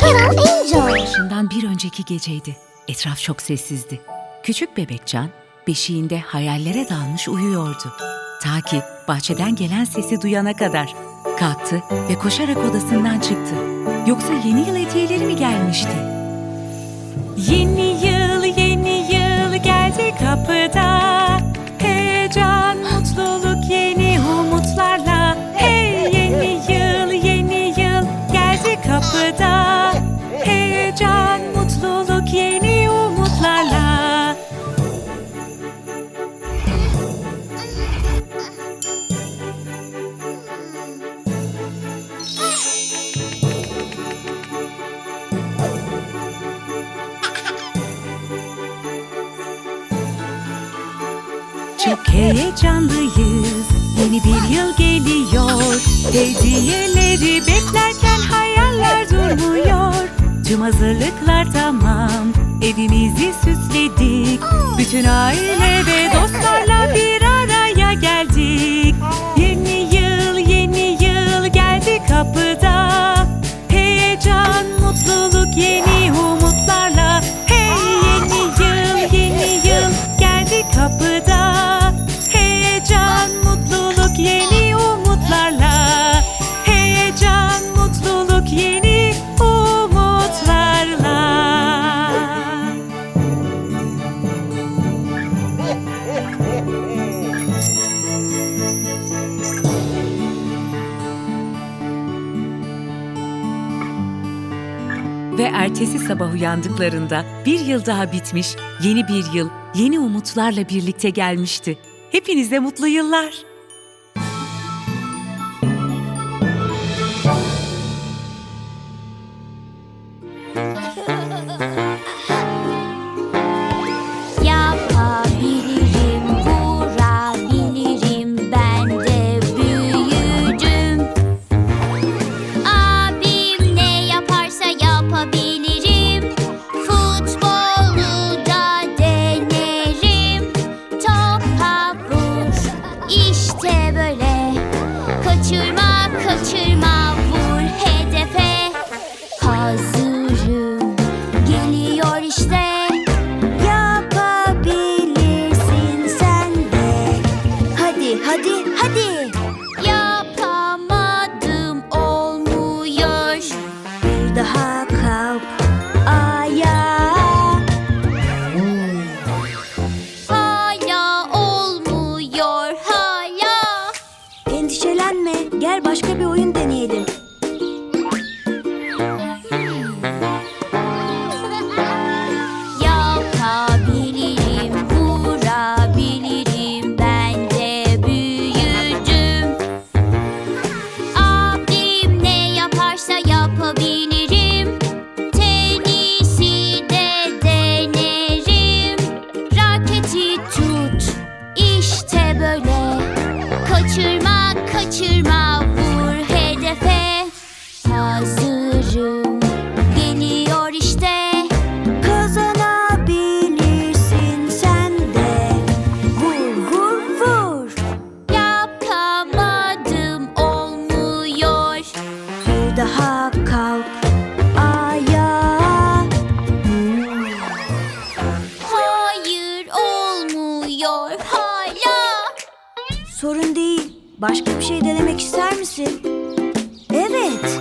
Carol Angel. Yaşından bir önceki geceydi. Etraf çok sessizdi. Küçük bebekcan beşiğinde hayallere dalmış uyuyordu. Ta ki bahçeden gelen sesi duyana kadar. Kalktı ve koşarak odasından çıktı. Yoksa yeni yıl hediyeleri mi gelmişti? Yeni yıl, yeni yıl geldi kapıda. Çok heyecanlıyız. Yeni bir yıl geliyor. Hediyeleri beklerken hayaller durmuyor. Tüm hazırlıklar tamam. Evimizi süsledik. Bütün aile ve dostlarla bir araya geldik. Yeni yıl, yeni yıl geldi kapıda. Heyecan, mutluluk, yeni umutlarla. Ertesi sabah uyandıklarında bir yıl daha bitmiş, yeni bir yıl, yeni umutlarla birlikte gelmişti. Hepinize mutlu yıllar. Sorun değil. Başka bir şey denemek ister misin? Evet.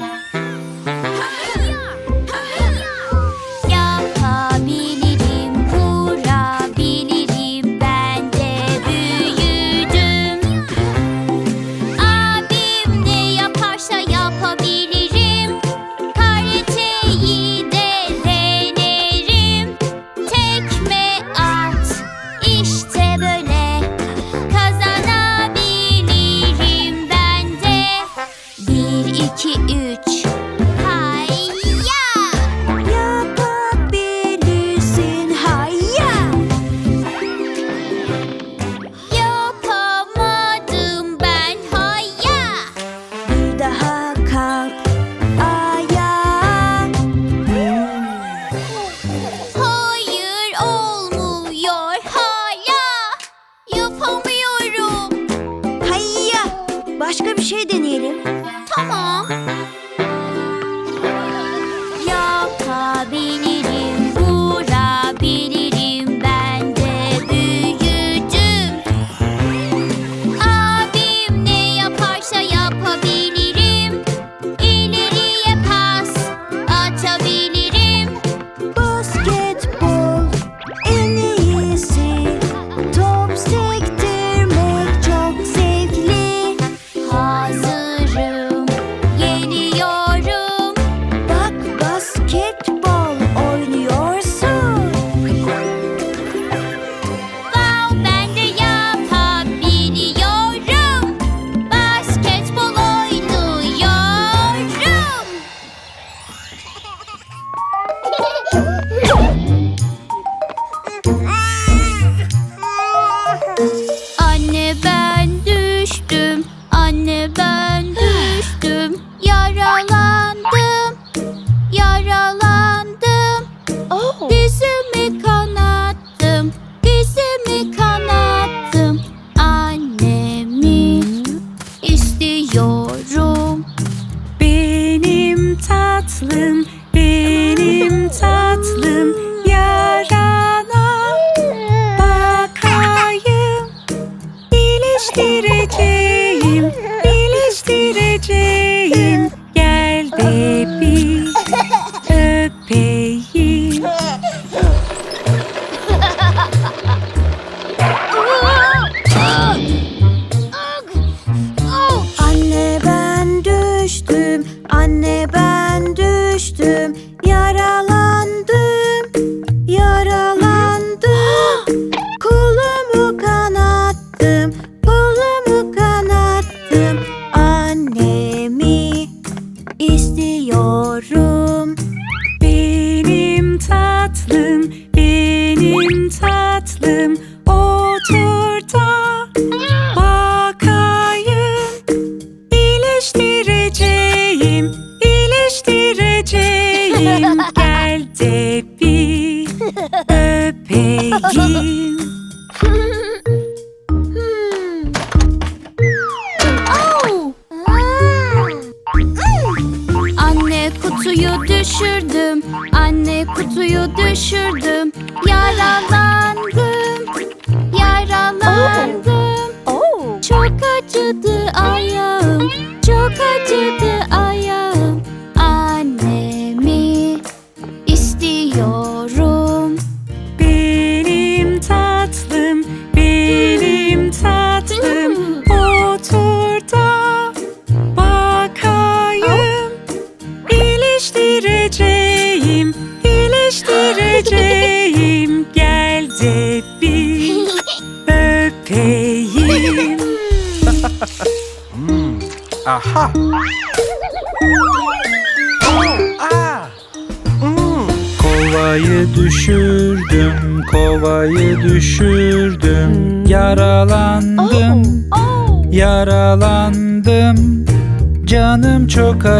Acıdı ayağım,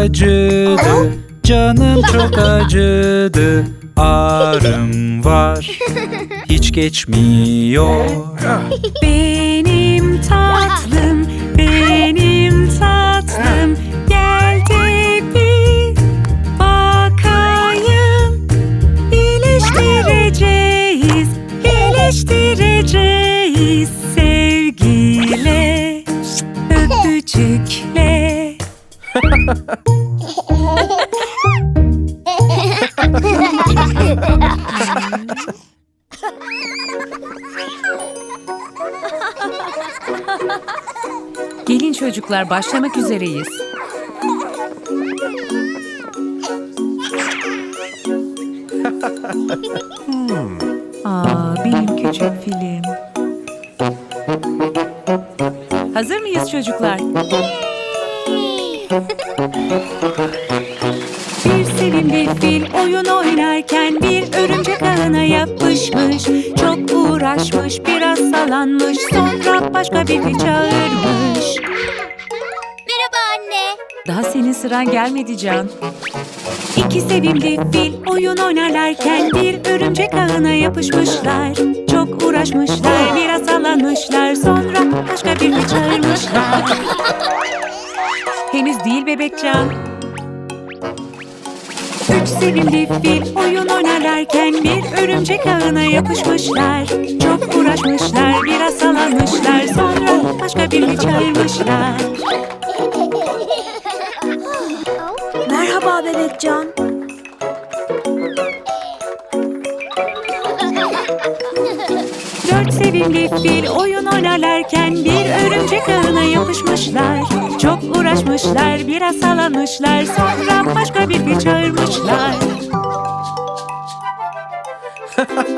acıdı, canım çok acıdı. Ağrım var, hiç geçmiyor. Benim tatlım, benim tatlım. Gel de bir bakayım. İyileştireceğiz, iyileştireceğiz Gelin çocuklar başlamak üzereyiz. Aa, benim küçük film. Hazır mıyız çocuklar? Bir sevimli fil oyun oynarken bir örümcek ağına yapışmış. Çok uğraşmış, biraz salanmış, sonra başka bir fil çağırmış. Merhaba anne. Daha senin sıran gelmedi Can. İki sevimli fil oyun oynarlarken bir örümcek ağına yapışmışlar. Çok uğraşmışlar, biraz sallanmışlar, sonra başka bir fil çağırmışlar. Henüz değil bebekcan. Üç sevimli fil oyun oynarlarken bir örümcek ağına yapışmışlar. Çok uğraşmışlar, biraz sallanmışlar, sonra başka bir fil çağırmışlar. Merhaba Bebekcan. Sevimli fil oyun oynarlarken bir örümcek ağına yapışmışlar. Çok uğraşmışlar, biraz sallanmışlar, sonra başka bir fil çağırmışlar.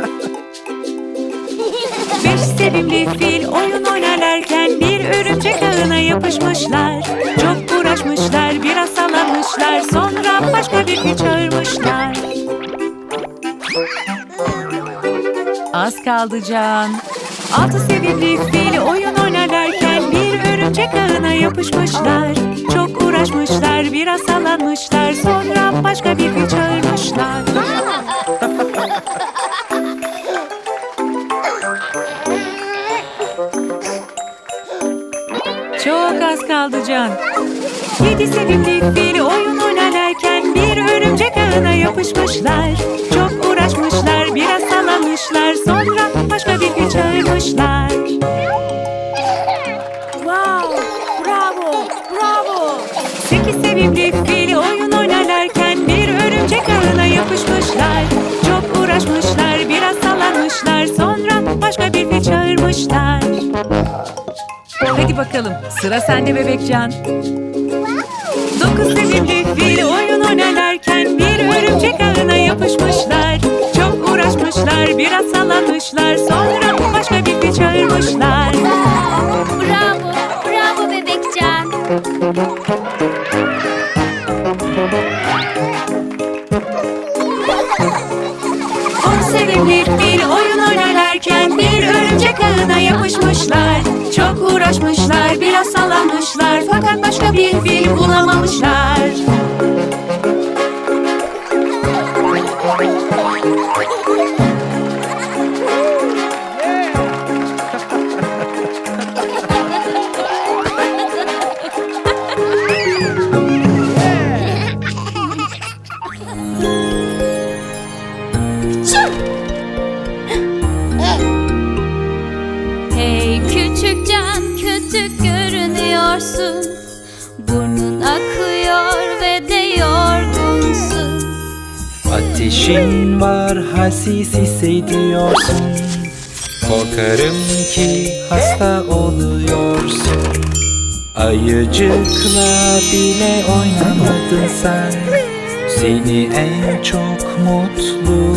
Beş sevimli fil oyun oynarlarken bir örümcek ağına yapışmışlar. Çok uğraşmışlar, biraz sallanmışlar, sonra başka bir fil çağırmışlar. Az kaldı Can. Altı sevimli fil oyun oynarlarken bir örümcek ağına yapışmışlar. Çok uğraşmışlar. biraz sallanmışlar. Sonra başka bir fil çağırmışlar. Çok az kaldı Can. Yedi sevimli fil oyun oynarken bir örümcek ağına yapışmışlar. Çok uğraşmışlar, çağırmışlar. Wow! Bravo! Bravo! Sekiz sevimli fil oyun oynarken bir örümcek ağına yapışmışlar. Çok uğraşmışlar, biraz sallanmışlar. Sonra başka bir fil çağırmışlar. Hadi bakalım, sıra sende bebekcan. Dokuz sevimli fil oyun oynarken bir örümcek ağına yapışmışlar. Çok uğraşmışlar, biraz sallanmışlar. Sonra sallanmışlar fakat başka bir fil bulamamışlar. Halsiz hissediyorsun. Korkarım ki hasta oluyorsun. Ayıcıkla bile oynamadın sen. Seni en çok mutlu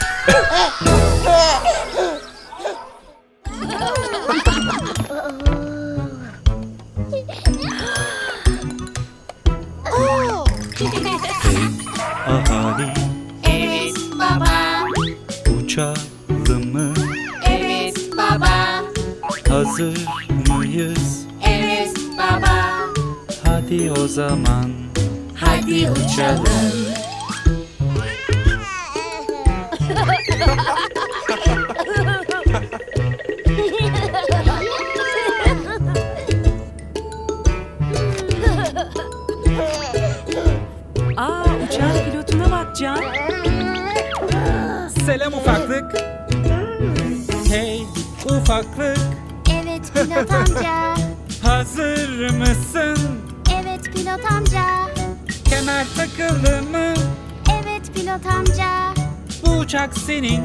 ufaklık. Evet pilot amca. Hazır mısın? Evet pilot amca. Kemer takılı mı? Evet pilot amca. Bu uçak senin.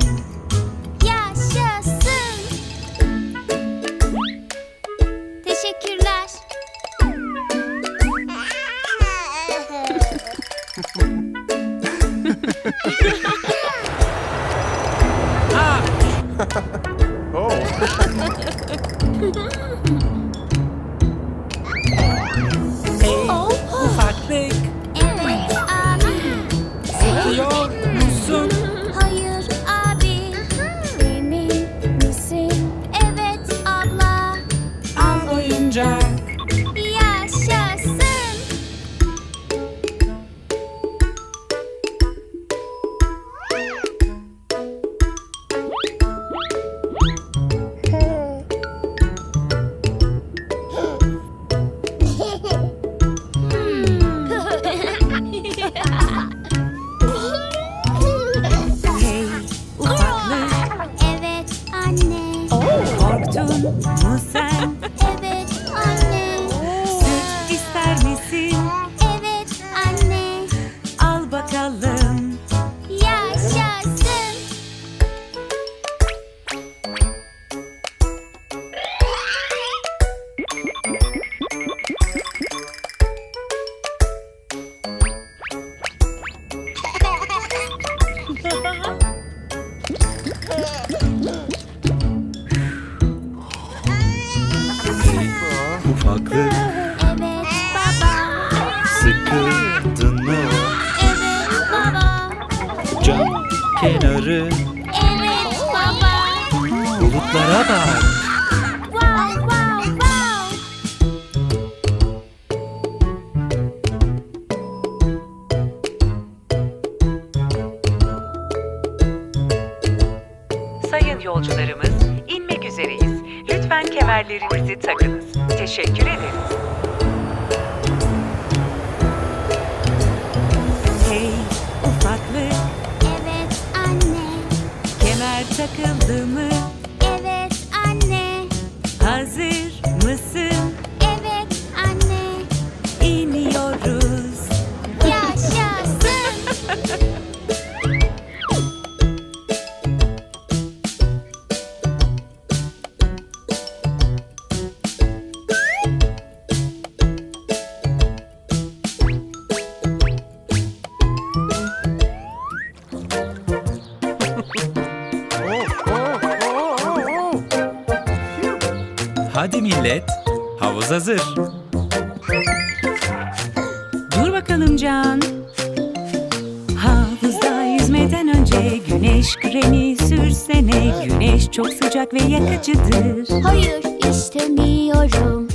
yolcularımız inmek üzereyiz. Lütfen kemerlerinizi takınız. Teşekkür ederiz. Hey ufaklık Evet anne. kemer takıldı mı? Hadi millet, havuz hazır. Dur bakalım Can. Havuzda yüzmeden önce güneş kremi sürsene. Güneş çok sıcak ve yakıcıdır. Hayır istemiyorum.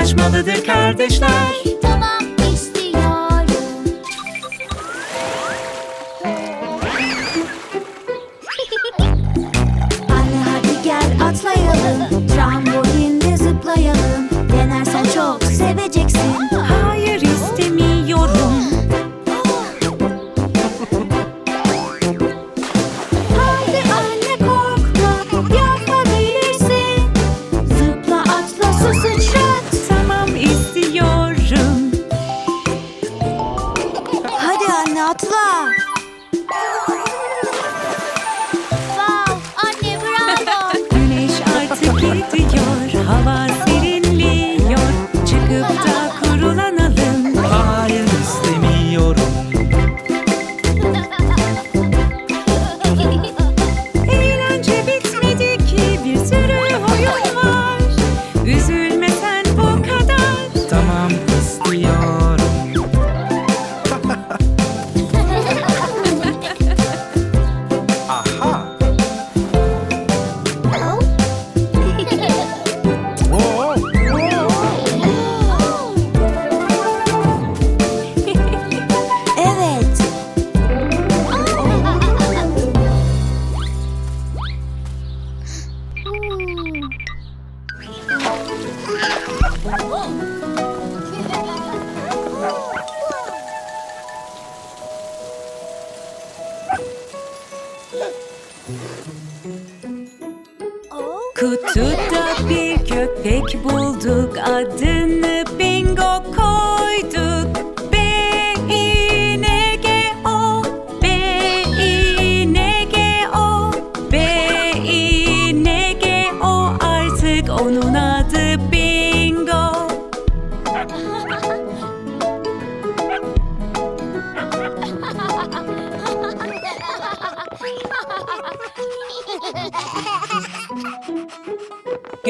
Paylaşmalıdır kardeşler. Tamam. 好吃的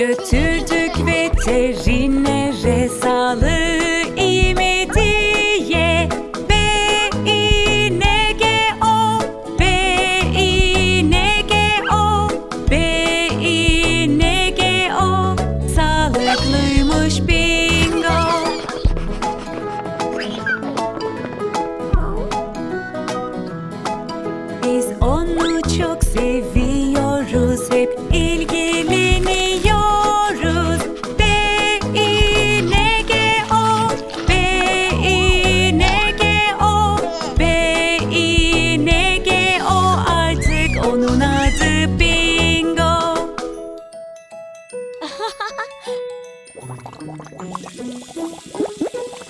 götürdü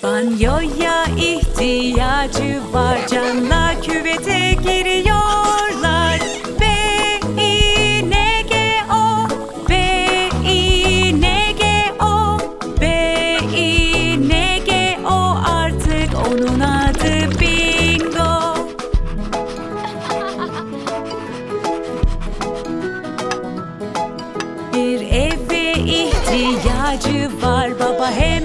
Banyoya ihtiyacı var canla küvete giriyorlar var baba